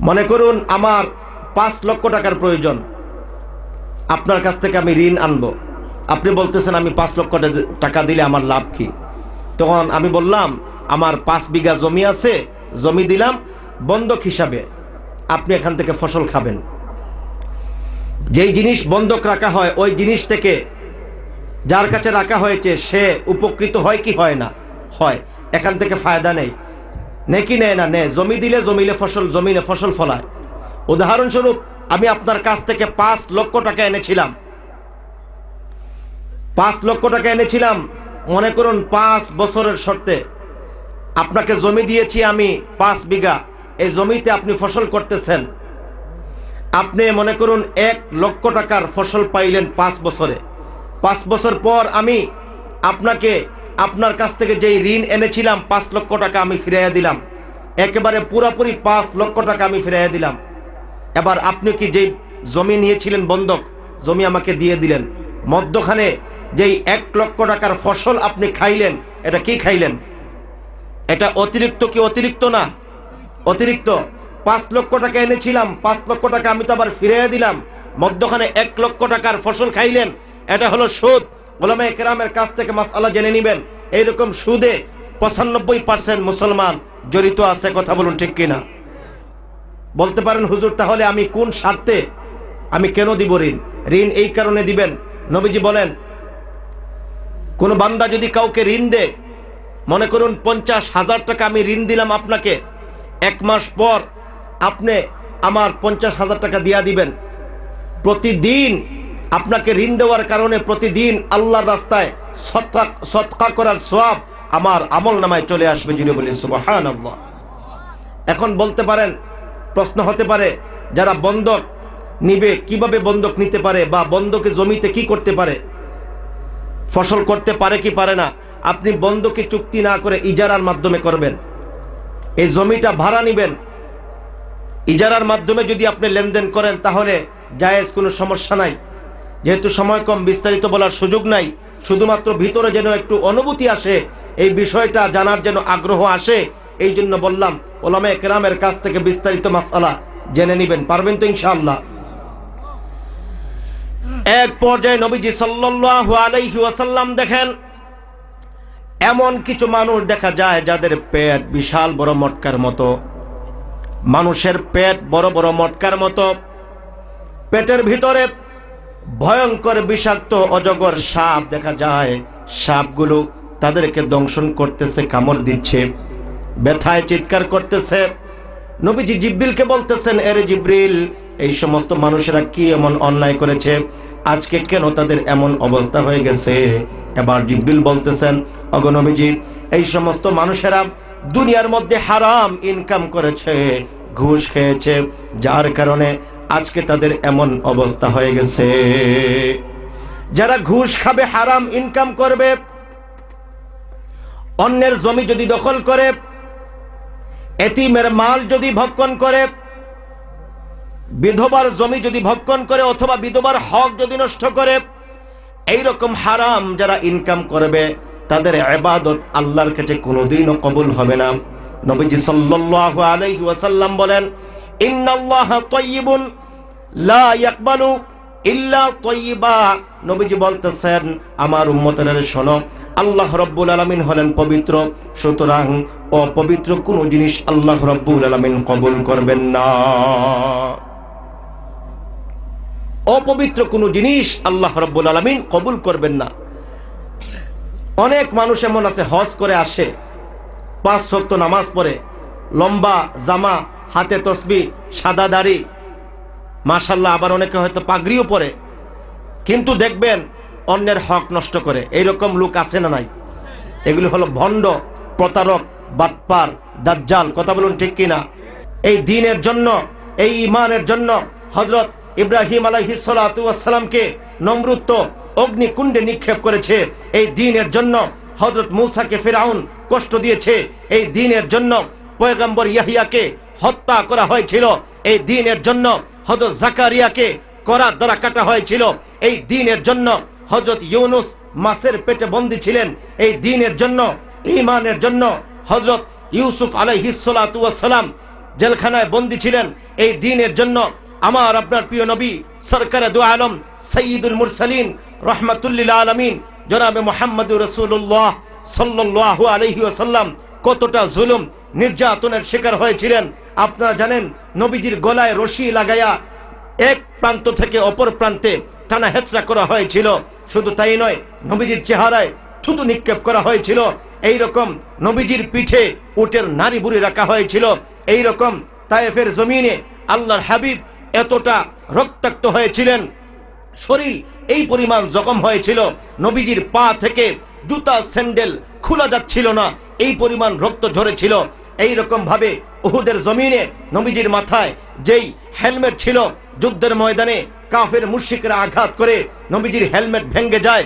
মনে করুন আমার পাঁচ লক্ষ টাকার প্রয়োজন। আপনার কাছ থেকে আমি ঋণ আনব। আপনি বলতেছেন, আমি পাঁচ লক্ষ টাকা দিলে আমার লাভ কি? তখন আমি বললাম, আমার পাঁচ বিঘা জমি আছে, জমি দিলাম বন্ধক হিসাবে। আপনি এখান থেকে ফসল খাবেন। যেই জিনিস বন্ধক রাখা হয়, ওই জিনিস থেকে যার কাছে রাখা হয়েছে, সে উপকৃত হয় কি হয় না? হয়। এখান থেকে ফায়দা নেই। নেকি নেয় না, নে, জমি দিলে জমিলে ফসল, জমিনে ফসল ফলায়। উদাহরণস্বরূপ, আমি আপনার কাছ থেকে পাঁচ লক্ষ টাকা এনেছিলাম। পাঁচ লক্ষ টাকা এনেছিলাম, মনে করুন পাঁচ বছরের শর্তে। আপনাকে জমি দিয়েছি আমি পাঁচ বিঘা, এই জমিতে আপনি ফসল করতেছেন। আপনি মনে করুন এক লক্ষ টাকার ফসল পাইলেন পাঁচ বছরে। পাঁচ বছর পর আমি আপনাকে আপনার কাছ থেকে যেই ঋণ এনেছিলাম, পাঁচ লক্ষ টাকা আমি ফিরাইয়া দিলাম। একেবারে পুরাপুরি পাঁচ লক্ষ টাকা আমি ফিরাইয়া দিলাম। এবার আপনি কি যেই জমি নিয়েছিলেন বন্ধক, জমি আমাকে দিয়ে দিলেন। মধ্যখানে যেই এক লক্ষ টাকার ফসল আপনি খাইলেন, এটা কি খাইলেন? এটা অতিরিক্ত কি অতিরিক্ত না? অতিরিক্ত। পাঁচ লক্ষ টাকা এনেছিলাম, পাঁচ লক্ষ টাকা আমি তো আবার ফিরিয়ে দিলাম। মধ্যখানে এক লক্ষ টাকার ফসল খাইলেন, এটা হলো সুদ। ওলামা কেরামের কাছ থেকে মাসালা জেনে নেবেন, এইরকম সুদে পঁচানব্বই পার্সেন্ট মুসলমান জড়িত আছে, কথা বলুন ঠিক কিনা? বলতে পারেন, হুজুর, তাহলে আমি কোন স্বার্থে আমি কেন দিব ঋণ? ঋণ এই কারণে দিবেন। নবীজি বলেন, কোন বান্দা যদি কাউকে ঋণ দে, মনে করুন পঞ্চাশ হাজার টাকা আমি ঋণ দিলাম আপনাকে, এক মাস পর আপনি আমার পঞ্চাশ হাজার টাকা দিয়া দিবেন। প্রতিদিন আপনাকে ঋণ দেওয়ার কারণে প্রতিদিন আল্লাহর রাস্তায় সৎকা করার সব আমার আমল নামায় চলে আসবে জুড়ে বলি সুবাহান এখন বলতে পারেন, প্রশ্ন হতে পারে, যারা বন্ধক নিবে, কীভাবে বন্ধক নিতে পারে বা বন্ধকে জমিতে কি করতে পারে? ফসল করতে পারে কি পারে না? আপনি বন্ধকে চুক্তি না করে ইজারার মাধ্যমে করবেন। এই জমিটা ভাড়া নিবেন। ইজারার মাধ্যমে যদি আপনি লেনদেন করেন, তাহলে জায়েজ কোনো সমস্যা নাই। যেহেতু সময় কম, বিস্তারিত বলার সুযোগ নাই, শুধুমাত্র ভিতরে যেন একটু অনুভূতি আসে, এই বিষয়টা জানার যেন আগ্রহ আসে, এই জন্য বললাম ওলামে কেরামের কাছ থেকে বিস্তারিত মাসালা জেনে নিবেন, পারবেন তো ইনশাআল্লাহ। এক পর্যায়ে নবীজি সাল্লাল্লাহু আলাইহি ওয়াসাল্লাম দেখেন, এমন কিছু মানুষ দেখা যায় যাদের পেট বিশাল বড় মটকার মতো। মানুষের পেট বড় বড় মটকার মতো। পেটের ভিতরে ভয়ঙ্কর বিষাক্ত অজগর সাপ দেখা যায়। সাপগুলো তাদেরকে দংশন করতেছে, কামড় দিচ্ছে, ব্যথায় চিৎকার করতেছে। নবীজি জিব্রিলকে বলতেছেন, এরে জিব্রিল, এই সমস্ত মানুষেরা কি এমন অন্যায় করেছে? আজকে কেন তাদের এমন অবস্থা হয়ে গেছে? এবার জিব্রিল বলতেছেন অগনবীজি এই সমস্ত মানুষেরা দুনিয়ার মধ্যে হারাম ইনকাম করেছে, ঘুষ খেয়েছে, যার কারণে আজকে তাদের এমন অবস্থা হয়ে গেছে। যারা ঘুষ খাবে, হারাম ইনকাম করবে, অন্যের জমি যদি দখল করে, এতিমের মাল যদি ভক্ষণ করে, বিধবার জমি যদি ভক্ষণ করে অথবা বিধবার হক যদি নষ্ট করে এই রকম হারাম যারা ইনকাম করবে, তাদের এবাদত আল্লাহর কাছে কোনোদিনও কবুল হবে না। নবীজি সাল্লাল্লাহু আলাইহি ওয়াসাল্লাম বলেন, ইন্নাল্লাহা তাইয়িবুন লা ইয়াকবালু ইল্লা তাইয়িবা। নবীজি বলতেছেন, আমার উম্মতেরা শোনো, আল্লাহ রব্বুল আলামিন হলেন পবিত্র। সুতরাং অপবিত্র কোনো জিনিস আল্লাহ রব্বুল আলামিন কবুল করবেন না। অপবিত্র কোনো জিনিস আল্লাহ রব্বুল আলমিন কবুল করবেন না। অনেক মানুষ এমন আছে, হজ করে আসে, পাঁচ সত্য নামাজ পড়ে, লম্বা জামা, হাতে তসবি, সাদা দাড়ি মাশাল্লাহ আবার অনেকে হয়তো পাগড়িও পরে। কিন্তু দেখবেন, অন্যের হক নষ্ট করে। এইরকম লোক আছে না নাই? এগুলি হলো ভণ্ড, প্রতারক, বাটপার, দাজ্জাল, কথা বলুন ঠিক কিনা? এই দিনের জন্য, এই ইমানের জন্য হজরত ইব্রাহিম আলাইহিসালামকে নমরুত্ব অগ্নিকুণ্ডে নিক্ষেপ করেছে। এই দিনের জন্য হজরত মুসাকে ফেরাউন কষ্ট দিয়েছে। এই দিনের জন্য পয়গম্বর ইয়াহিয়াকে হত্যা করা হয়েছিল। এই দিনের জন্য হজরত জাকারিয়াকে করা দ্বারা কাটা হয়েছিল। এই দিনের জন্য হজরত ইউনুস মাসের পেটে বন্দী ছিলেন। এই দিনের জন্য ইমানের জন্য হজরত ইউসুফ আলাইহিসালাম জেলখানায় বন্দী ছিলেন। এই দিনের জন্য আমার আপনার প্রিয় নবী সরকার দু আলম সঈদুল মুরসালিন রহমতুল্লিল আলমিন জনাবে মোহাম্মদুর রসুল্লাহ সাল্লাহ আলহি ওসাল্লাম কতটা জুলুম নির্যাতনের শিকার হয়েছিলেন। আপনারা জানেন, নবীজির গলায় রশি লাগাইয়া এক প্রান্ত থেকে অপর প্রান্তে টানা হেচড়া করা হয়েছিল। শুধু তাই নয়, নবীজির চেহারায় থুতু নিক্ষেপ করা হয়েছিল। এই রকম নবীজির পিঠে উটের নারী বুড়ি রাখা হয়েছিল। এই রকম তায়েফের জমিনে আল্লাহর হাবিব এতটা রক্তাক্ত হয়েছিলেন। শরীর এই পরিমাণ জখম হয়েছিল। নবীজির পা থেকে জুতা, স্যান্ডেল খোলা যাচ্ছিল না। এই পরিমাণ রক্ত ঝরেছিল। এই রকম ভাবে উহুদের জমিনে নবীজির মাথায় যেই হেলমেট ছিল, যুদ্ধের ময়দানে কাফের মুশিকরা আঘাত করে নবীজির হেলমেট ভেঙে যায়,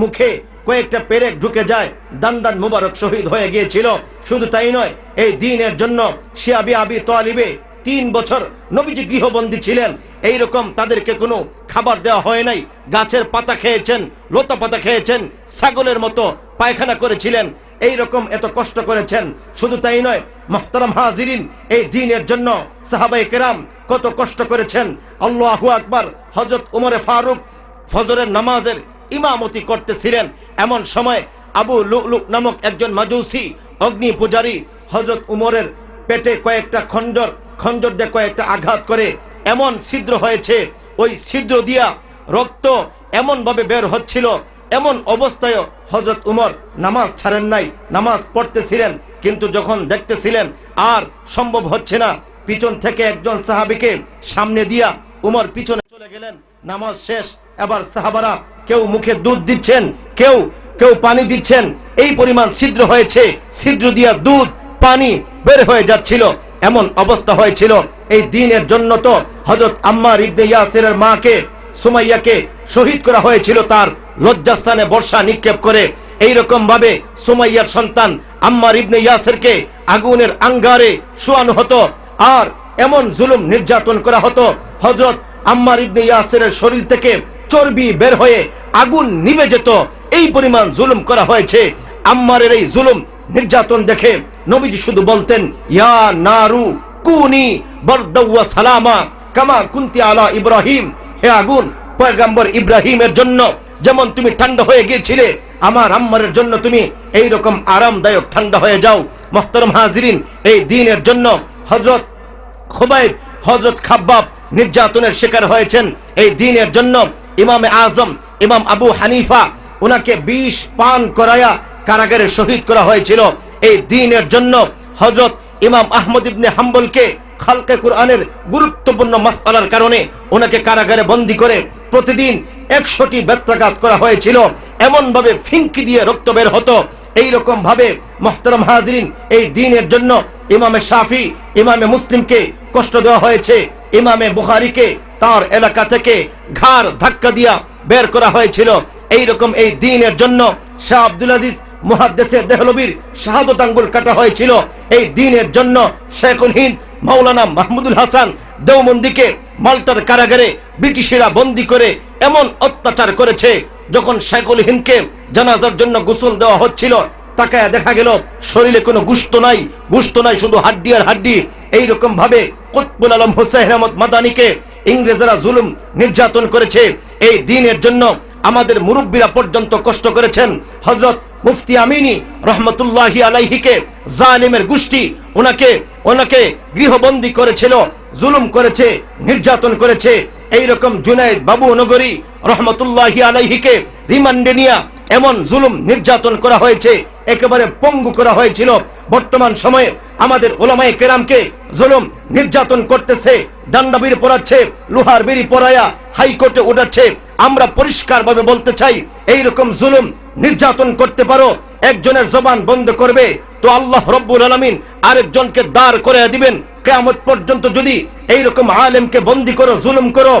মুখে কয়েকটা পেরেক ঢুকে যায় দান দান মুবারক শহীদ হয়ে গিয়েছিল। শুধু তাই নয়, এই দিনের জন্য শিয়াবি আবি তোয়ালিবে তিন বছর নবীজি গৃহবন্দী ছিলেন। এই রকম তাদেরকে কোনো খাবার দেওয়া হয় নাই। গাছের পাতা খেয়েছেন, লতা পাতা খেয়েছেন, ছাগলের মতো পায়খানা করেছিলেন। এই রকম এত কষ্ট করেছেন। শুধু তাই নয়, মোহতারাম হাজিরিন, এই দিনের জন্য সাহাবাই কেরাম কত কষ্ট করেছেন। আল্লাহ আকবার হজরত উমরে ফারুক ফজরের নামাজের ইমামতি করতেছিলেন। এমন সময় আবু লুক নামক একজন মাজুসি, অগ্নি পূজারী হজরত উমরের পেটে কয়েকটা খঞ্জর খঞ্জর দিয়ে কয়েকটা আঘাত করে এমন ছিদ্র হয়েছে, ওই ছিদ্র দিয়া রক্ত এমন ভাবে বের হচ্ছিল, এমন অবস্থায় হজরত উমর নামাজ ছাড়েন নাই, নামাজ পড়তেছিলেন, কিন্তু যখন দেখতেছিলেন, আর সম্ভব হচ্ছে না, পিছন থেকে একজন সাহাবিকে সামনে দিয়া উমর পিছনে চলে গেলেন, নামাজ শেষ, এবার সাহাবারা কেউ মুখে দুধ দিচ্ছেন, কেউ কেউ পানি দিচ্ছেন, এই পরিমাণ ছিদ্র হয়েছে, ছিদ্র দিয়া দুধ, পানি বের হয়ে যাচ্ছিল এমন অবস্থা হয়েছিল। এই দিনের জন্য তো হজরত আম্মার ইবনে ইয়াসিরের মাকে, সুমাইয়াকে শহীদ করা হয়েছিল তার লজ্জাস্থানে বর্ষা নিক্ষেপ করে। এই রকম ভাবে সুমাইয়ার সন্তান আম্মার ইবনে ইয়াসিরকে আগুনের আঙ্গারে শোয়ানো হতো। আর এমন জুলুম নির্যাতন করা হতো হজরত আম্মার ইবনে ইয়াসিরের শরীর থেকে চর্বি বের হয়ে আগুন নিভে যেত। এই পরিমাণ জুলুম করা হয়েছে। আম্মারের এই জুলুম নির্যাতন দেখে নবীজি শুধু বলতেন, ইয়া নারু কুনি বরদাওয়া সালামা কামা কুন্তি আলা ইব্রাহিম। হে আগুন, পয়গাম্বর ইব্রাহিমের জন্য যেমন তুমি ঠান্ডা হয়ে গিয়েছিলে, আমার আম্মারের জন্য তুমি এই রকম আরামদায়ক ঠান্ডা হয়ে যাও। মোহতরম হাজিরিন, এই দিনের জন্য হজরত খুবাইব হজরত খাব্বাব নির্যাতনের শিকার হয়েছেন। এই দিনের জন্য ইমামে আজম ইমাম আবু হানিফা ওনাকে বিষ পান করায়া কারাগারে শহীদ করা হয়েছিল। এই দিনের জন্য হজরত ইমাম আহমদ ইবনে হাম্বলকে খালকে কোরআনের গুরুত্বপূর্ণ মাসপালার কারণে ওনাকে কারাগারে বন্দি করে প্রতিদিন একশোটি ব্যত্রাঘাত করা হয়েছিল। এমন ভাবে ফিঙ্কি দিয়ে রক্ত বের হতো। এই রকম ভাবে মোহতরম হাজরিন এই দিনের জন্য ইমামে শাফি, ইমামে মুসলিমকে কষ্ট দেওয়া হয়েছে। ইমামে বুখারিকে তার এলাকা থেকে ঘাড় ধাক্কা দিয়া বের করা হয়েছিল। এই রকম এই দিনের জন্য শাহ আব্দুল আজিজ মুহাদ্দেসে দেহলবির শাহাদত আঙ্গুল কাটা হয়েছিল। এই দিনের জন্য শেখুল হিন্দ, মাওলানা মাহমুদুল হাসান দেওমন্দিকে মাল্টার কারাগারে ব্রিটিশেরা বন্দি করে এমন অত্যাচার করেছে, যখন শেখুল হিন্দকে জানাজার জন্য গোসল দেওয়া হচ্ছিল। তাকায় দেখা গেল, শরীরে কোনো গুস্ত নাই গুস্ত নাই, শুধু হাড্ডি আর হাড্ডি। এইরকম ভাবে কুতবুল আলম হোসেন আহমদ মাদানিকে ইংরেজরা জুলুম নির্যাতন করেছে। এই দিনের জন্য আমাদের মুরব্বীরা পর্যন্ত কষ্ট করেছেন। হজরত মুফতি আমিনী রহমতুল্লাহি আলাইহিকে জালিমের গোষ্ঠী, ওনাকে ওনাকে গৃহবন্দী করেছিল, জুলুম করেছে, নির্যাতন করেছে। এই রকম জুনাইদ বাবু নগরী রহমতুল্লাহি আলাইহিকে রিমান্ডে নিয়া এমন জুলুম, নির্যাতন করা হয়েছে, একেবারে পঙ্গু করা হয়েছিল। বর্তমান সময়ে আমাদের ওলামাই কেরামকে জুলুম, নির্যাতন করতেছে ডান্ডা বিড়ি পড়াচ্ছে, লোহার বিড়ি পরায়া হাইকোর্টে উঠাচ্ছে। আমরা পরিষ্কারভাবে বলতে চাই এই রকম জুলুম নির্যাতন করতে পারো, একজনের জবান বন্ধ করবে, তো আল্লাহ রব্বুল আলমিন আরেকজনকে দাঁড় করে দিবেন। কেয়ামত পর্যন্ত যদি এইরকম আলেমকে বন্দি করো, জুলুম করো,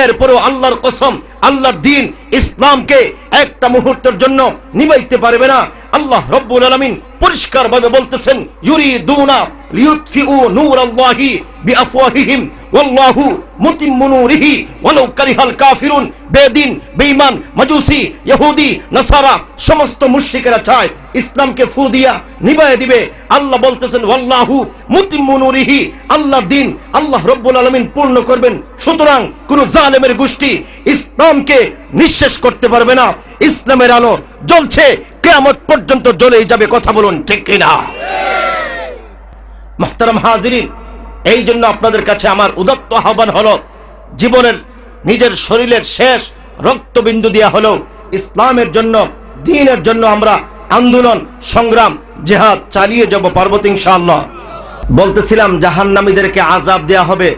এরপরও আল্লাহর কসম, আল্লাহর দিন ইসলামকে একটা মুহূর্তের জন্য নিবাইতে পারবে না। আল্লাহ রব্বুল আলমিন পরিষ্কার ভাবে বলতেছেন ইউরি দুনা লিয়ুতফিউ নূরাল্লাহি বিআফওয়াহিহিম, ওয়াল্লাহু মুতিম্মু নূরিহি, ওয়ালাউ কারিহাল কাফিরুন, বেদিন, বেঈমান, মাজুসি, ইহুদি, নাসারা, সমস্ত মুশরিকেরা চায় ইসলামকে ফু দিয়া নিভায়ে দিবে। আল্লাহ বলতেছেন, ওয়াল্লাহু মুতিম্মু নূরিহি, আল্লাহর দিন আল্লাহ রব্বুল আলামিন পূর্ণ করবেন। সুতরাং কোন জালেমের গোষ্ঠী ইসলামকে নিঃশেষ করতে পারবে না। ইসলামের আলো জ্বলছে কেয়ামত পর্যন্ত জ্বলেই যাবে কথা বলুন, ঠিক কিনা? মাহতারাম হাজিরিন, এই জন্য আপনাদের কাছে আমার উদত্ত আহ্বান হলো, জীবনের নিজের শরীরের শেষ রক্তবিন্দু দেওয়া হলো ইসলামের জন্য, দিনের জন্য আমরা আন্দোলন, সংগ্রাম, জেহাদ চালিয়ে যাব পার্বতী ইনশাআল্লাহ। বলতেছিলাম, জাহান্নামীদেরকে আজাব দেয়া হবে।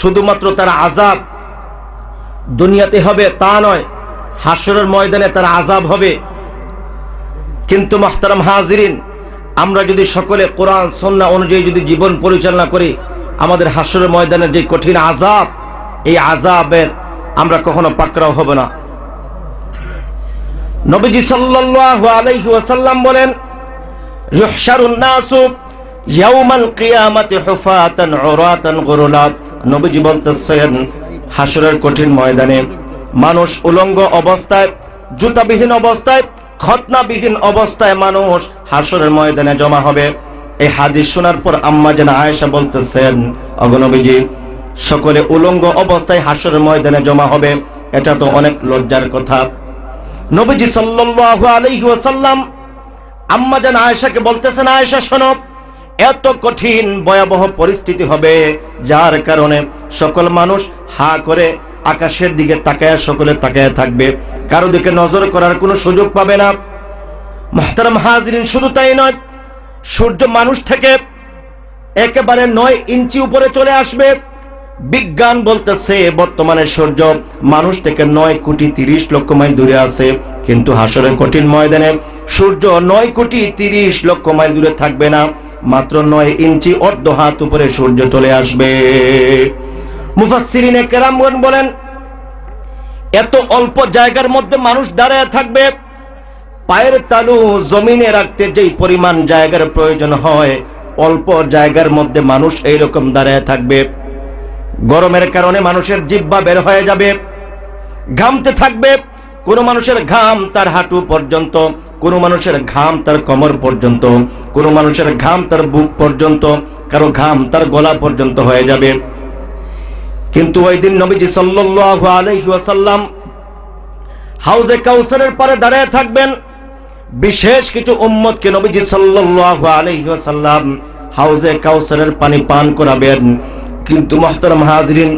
শুধুমাত্র তার আজাব দুনিয়াতে হবে তা নয় হাসরের ময়দানে তার আজাব হবে। কিন্তু মাহতারাম হাজিরিন, আমরা যদি সকলে কোরআন সন্না অনুযায়ী যদি জীবন পরিচালনা করি, আমাদের হাসরের ময়দানের যে কঠিন আজাব এই আজাবের আমরা কখনো পাকড়াও হব না। নবীজি সাল্লাল্লাহু আলাইহি ওয়াসাল্লাম বলেন হাসরের কঠিন ময়দানে মানুষ উলঙ্গ অবস্থায়, জুতাবিহীন অবস্থায় খতনাবিহীন অবস্থায় মানুষ হাসরের ময়দানে জমা হবে। এই হাদিস শোনার পর আম্মা যেন আয়েশা বলতেছেন অগনবীজি সকলে উলঙ্গ অবস্থায় হাসরের ময়দানে জমা হবে, এটা তো অনেক লজ্জার কথা। নবীজি সাল্লাল্লাহু আলাইহি ওয়াসাল্লাম আম্মা যেন আয়েশাকে বলতেছেন, আয়েশা, শোনো, এত কঠিন, ভয়াবহ পরিস্থিতি হবে, যার কারণে সকল মানুষ হা করে আকাশের দিকে তাকায় সকলে তাকায় থাকবে। কারও দিকে নজর করার কোনো সুযোগ পাবে না। মহতারাম হাজরিন, শুধু তাই নয়, সূর্য মানুষ থেকে একেবারে নয় ইঞ্চি উপরে চলে আসবে। বিজ্ঞান বলতেছে, বর্তমানে সূর্য মানুষ থেকে নয় কোটি তিরিশ লক্ষ মাইল দূরে আছে, কিন্তু হাসরের কঠিন ময়দানে সূর্য নয় কোটি তিরিশ লক্ষ মাইল দূরে থাকবে না। মাত্র নয় ইঞ্চি অর্ধ হাত উপরে সূর্য চলে আসবে। মুফাসসিরিনে কেরামগণ বলেন, এত অল্প জায়গার মধ্যে মানুষ দাঁড়ায় থাকবে, পায়ের তালু জমিনে রাখতে যেই পরিমাণ জায়গার প্রয়োজন হয়, অল্প জায়গার মধ্যে মানুষ এইরকম দাঁড়ায় থাকবে। গরমের কারণে মানুষের জিব্বা বের হয়ে যাবে, ঘামতে থাকবে, কোন মানুষের ঘাম তার হাঁটু পর্যন্ত, কোন মানুষের ঘাম তার কমর পর্যন্ত, কোন মানুষের ঘাম তার বুক পর্যন্ত, কারও ঘাম তার গলা পর্যন্ত হয়ে যাবে। কিন্তু ওই দিন নবীজি সাল্লাল্লাহু আলাইহি ওয়াসাল্লাম হাউজে কাউসারের পারে দাঁড়ায় থাকবেন। বিশেষ কিছু উম্মতকে নবীজি সাল্লাল্লাহু আলাইহি ওয়াসাল্লাম হাউজে কাউসারের পানি পান করাবেন। কিন্তু মুহতারাম হাজরিন,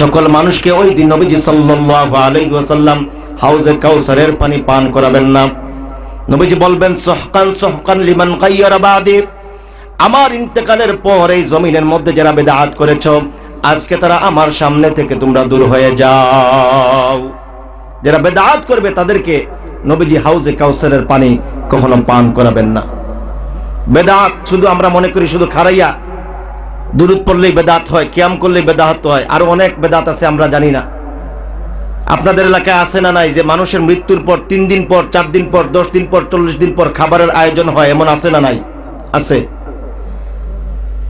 সকল মানুষকে ওই দিন নবীজি সাল্লাল্লাহু আলাইহি ওয়াসাল্লাম হাউজে কাউসারের পানি পান করাবেন না। নবীজি বলবেন, সহকান সহকান লিমান গায়্যারা বাদি। আমার ইন্তেকালের পর এই জমিনের মধ্যে যারা বেদাত করেছ আজকে তারা আমার সামনে থেকে তোমরা দূর হয়ে যাও। যারা বেদাত করবে, তাদেরকে নবীজি হাউজে কাউসারের পানি কখনো পান করাবেন না। বেদাত শুধু আমরা মনে করি শুধু খারাইয়া। দুরুদ পড়লেই বেদাত হয়, কিয়াম করলেই বেদাত হয়, আরও অনেক বেদাত আছে আমরা জানি না। আপনাদের এলাকায় আছে না নাই যে মানুষের মৃত্যুর পর তিন দিন পর, চার দিন পর, দশ দিন পর, চল্লিশ দিন পর খাবারের আয়োজন হয়, এমন আছে না নাই? আছে।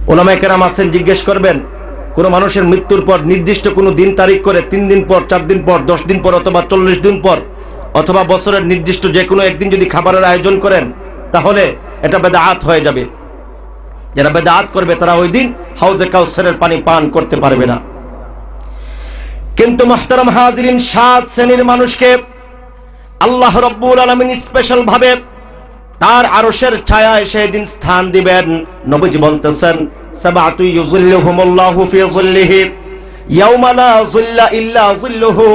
ওলামায় কেরাম আছেন, জিজ্ঞেস করবেন কোন মানুষের মৃত্যুর পর নির্দিষ্ট কোনো দিন তারিখ করে তিন দিন পর, চার দিন পর, দশ দিন পর অথবা চল্লিশ দিন পর অথবা বছরের নির্দিষ্ট যে কোনো একদিন যদি খাবারের আয়োজন করেন, তাহলে এটা বেদাত হয়ে যাবে। যারা বেদাত করবে, তারা ওই দিন হাউজে কাউসারের পানি পান করতে পারবে না। কিন্তু মাহতারাম হাজরিন, সাত শ্রেণির মানুষকে আল্লাহ রব্বুল আলমিন স্পেশাল ভাবে তার আরশের ছায়ায় সেদিন স্থান দিবেন। নবীজি বলতেছেন সাবাতু ইউযিল্লুহুমুল্লাহু ফি যিল্লিহি, ইয়াউমা লা যিল্লা ইল্লা যিল্লুহু।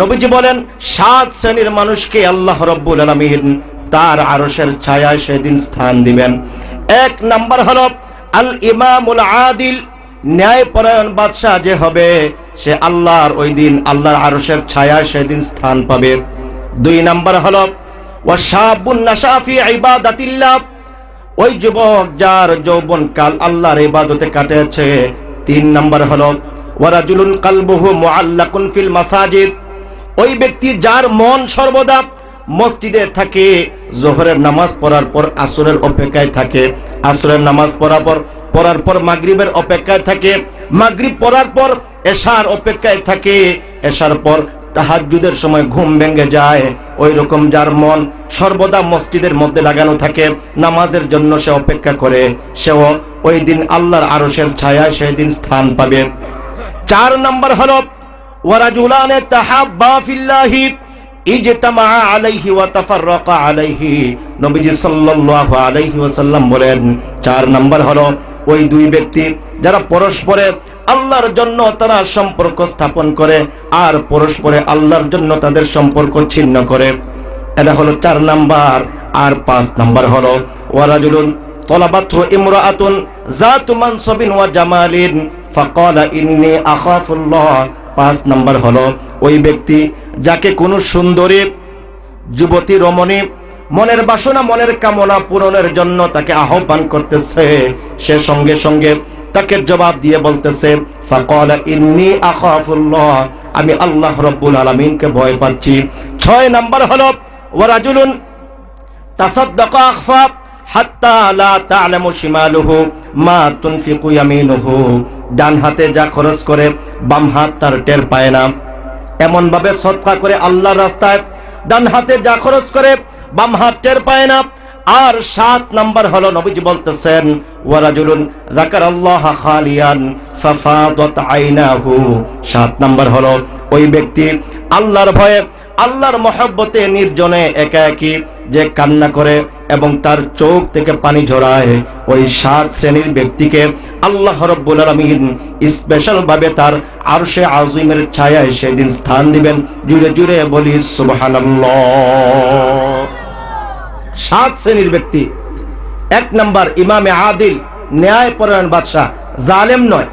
নবীজি বলেন, সাত শ্রেণির মানুষকে আল্লাহ রব্বুল আলামিন তার আরশের ছায়ায় সেদিন স্থান দিবেন। এক নাম্বার হলো, আল ইমামুল আদিল, ন্যায়পরায়ণ বাদশাহ যে হবে, সে আল্লাহর ওই দিন আল্লাহর আরশের ছায়ায় সেদিন স্থান পাবে। দুই নাম্বার হলো ওয়াশাবুন নাশাফি ইবাদাতিল্লাহ ওই যুবক যার যৌবন কাল আল্লাহর ইবাদতে কাটেছে তিন নম্বর হলো ওয়ারাজুলুন কালবুহু মুআল্লাকুন ফিল মাসাজিদ। ওই ব্যক্তি যার মন সর্বদা মসজিদে থাকে, জোহরের নামাজ পড়ার পর আসরের অপেক্ষায় থাকে। আসরের নামাজ পড়ার পর পড়ার পর মাগরিবের অপেক্ষায় থাকে। মাগরিব পড়ার পর এশার অপেক্ষায় থাকে। এশার পর তাহাজ্জুদের সময় ঘুম ভেঙে যায়। ওই রকম যার মন সর্বদা মসজিদের মধ্যে লাগানো থাকে, নামাজের জন্য সে অপেক্ষা করে। সেও ওই দিন আল্লাহর আরশের ছায়ায় সেই দিন স্থান পাবে। চার নম্বর হলো যারা পরস্পরে আল্লাহর জন্য তারা সম্পর্ক স্থাপন করে আর পরস্পরে আল্লাহর জন্য তাদের সম্পর্ক ছিন্ন করে। এটা হলো চার নাম্বার আর পাঁচ নাম্বার হলো ওয়ারাজুলুন আখাফুল্লাহ পাঁচ নাম্বার হলো, ওই ব্যক্তি যাকে কোনো সুন্দরী যুবতী রমণী মনের বাসনা মনের কামনা পূরণের জন্য তাকে আহ্বান করতেছে, সে সঙ্গে সঙ্গে তাকে জবাব দিয়ে বলতেছে আমি আল্লাহ রব্বুল আলামিনকে ভয় পাচ্ছি। ছয় নাম্বার হলো ওয়ারাজুলুন তাসাদ্দাকা মা ডান হাতে যা খরচ করে, বাম হাত তার টের পায় না। করে রাস্তায় ডান হাতে যা খরচ করে, বাম হাত টের পায় না। আর সাত নাম্বার হলো নবীজি বলতেছেন, ওয়ারাজুলুন যাকারাল্লাহ খালিয়ান ফাফাদাত সাত নাম্বার হলো ওই ব্যক্তি আল্লাহর ভয়ে আল্লাহর মহব্বতে নির্জনে একা একই যে কান্না করে এবং তার চোখ থেকে পানি ঝরায়। ওই সাত শ্রেণির ব্যক্তিকে আল্লাহ রব্বুল আলমিন স্পেশাল ভাবে তার আরশে আজিমের ছায়ায় সেদিন স্থান দিবেন। জুড়ে জুড়ে বলি, সুবহানাল্লাহ। সাত শ্রেণির ব্যক্তি। এক নম্বর ইমামে আদিল ন্যায় পরায়ণ বাদশাহ, জালেম নয়।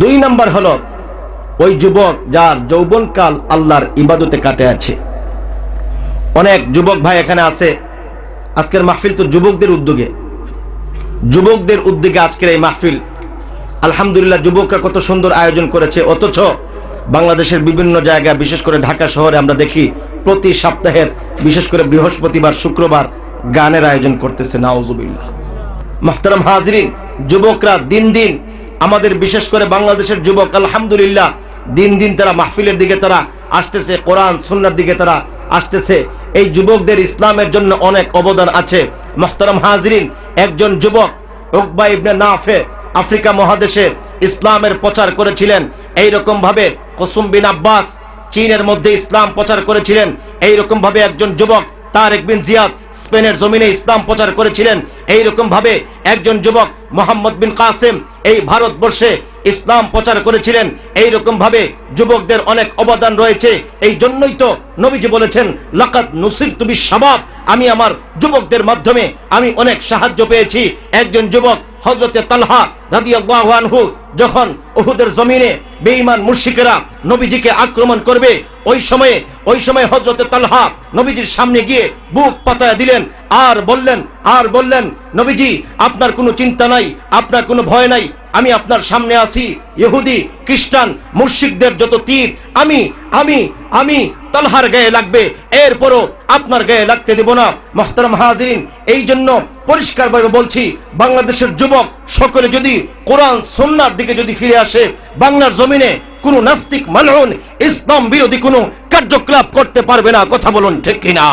দুই নম্বর হলো ওই যুবক যার যৌবনকাল আল্লাহর ইবাদতে কাটে আছে। অনেক যুবক ভাই এখানে আছে, আজকের মাহফিল তো যুবকদের উদ্যোগে। যুবকদের উদ্যোগে আজকের এই মাহফিল। আলহামদুলিল্লাহ যুবকরা কত সুন্দর আয়োজন করেছে, অথচ বাংলাদেশের বিভিন্ন জায়গায়, বিশেষ করে ঢাকা শহরে আমরা দেখি প্রতি সপ্তাহের বিশেষ করে বৃহস্পতিবার, শুক্রবার গানের আয়োজন করতেছে নাওজুবিল্লাহ মাহতারাম হাজরিন, যুবকরা দিন দিন আমাদের বিশেষ করে বাংলাদেশের যুবক, আলহামদুলিল্লাহ, দিন দিন তারা মাহফিলের দিকে তারা আসতেছে, কোরআন, সুন্নার দিকে তারা আসতেছে। এই যুবকদের ইসলামের জন্য অনেক অবদান আছে। মোহতারাম হাজরিন, একজন যুবক, উকবা ইবনে নাফে, আফ্রিকা মহাদেশে ইসলামের প্রচার করেছিলেন। এই রকম ভাবে কসুম বিন আব্বাস চীনের মধ্যে ইসলাম প্রচার করেছিলেন। এই রকম ভাবে একজন যুবক, তারেক বিন জিয়াদ, স্পেনের জমিনে ইসলাম প্রচার করেছিলেন। এই রকম ভাবে একজন যুবক, মোহাম্মদ বিন কাসেম, এই ভারতবর্ষে ইসলাম প্রচার করেছিলেন। এই রকম ভাবে যুবকদের অনেক অবদান রয়েছে। এই জন্যই তো নবীজি বলেছেন লাকাত নুসির তুমি সবাব আমি আমার যুবকদের মাধ্যমে আমি অনেক সাহায্য পেয়েছি। একজন যুবক হজরতে তালহা রাদিয়াল্লাহু আনহু যখন ওহুদের জমিনে বেঈমান মুর্শিকেরা নবীজিকে আক্রমণ করবে, ওই সময়ে, ওই সময় হজরতে তালহা নবীজির সামনে গিয়ে বুক পাতায় দিলেন, আর বললেন আর বললেন, নবীজি, আপনার কোনো চিন্তা নাই, আপনার কোনো ভয় নাই আমি আপনার সামনে আছি, ইহুদি, খ্রিস্টান মুর্শিকদের যত তীর, আমি আমি আমি, তালহার গায়ে লাগবে, এরপরও আপনার গায়ে লাগতে দেব না। মোহতারাম হাজিরিন, এই জন্য পরিষ্কারভাবে বলছি, বাংলাদেশের যুবক সকলে যদি কোরআন সন্ন্যার দিকে যদি ফিরে আসে, বাংলার জমিনে কোনো নাস্তিক মালউন ইসলাম বিরোধী কোনো কার্যকলাপ করতে পারবে না, কথা বলুন ঠিক কিনা?